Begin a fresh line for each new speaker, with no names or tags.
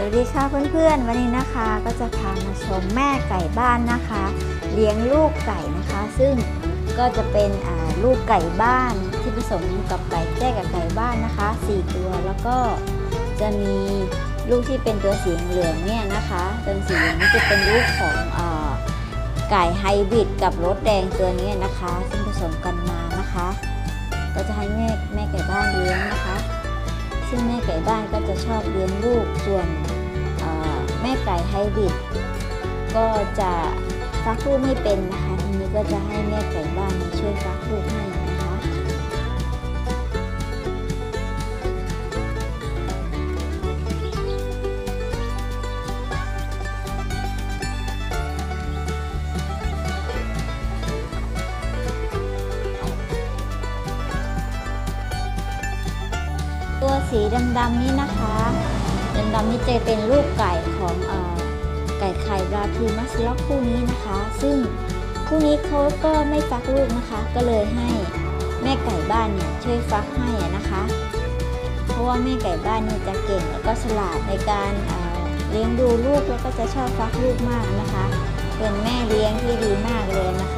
สวัสดีค่ะเพื่อนๆ วันนี้นะคะก็จะพามาชมแม่ไก่บ้านนะคะ เลี้ยงลูกไก่นะคะ ซึ่งก็จะเป็นลูกไก่บ้านที่ผสมกับไก่แจ้กับไก่บ้านนะคะ 4 ตัวแล้วก็จะมีลูกที่เป็นตัวสีเหลืองเนี่ยนะคะตัวสีเหลืองนี่จะเป็นลูกของอไก่ไฮบริดกับรสแดงตัวนี้นะคะ ซึ่งผสมกันมานะคะ ก็จะให้แม่แม่ไก่บ้าน่งแม่ไก่บ้านก็จะชอบเลี้ยงลูก ส่วนแม่ไก่ไฮบริดก็จะฟักลูกไม่เป็นนะคะ ทีนี้ก็จะให้แม่ไก่บ้านมาช่วยฟักลูกให้ ตัวสีดำๆนี่นะคะดำๆนี่จะเป็นลูกไก่ของอไก่ไข่บราทูมัสล็อกคู่นี้นะคะ ซึ่งคู่นี้เขาก็ไม่ฟักลูกนะคะ ก็เลยให้แม่ไก่บ้านเนี่ยช่วยฟักให้นะคะ เพราะว่าแม่ไก่บ้านนี่จะเก่งแล้วก็ฉลาดในการเอ่อเลี้ยงดูลูกแล้วก็จะชอบฟักลูกมากนะคะ เป็นแม่เลี้ยงที่ดีมากเลยนะคะ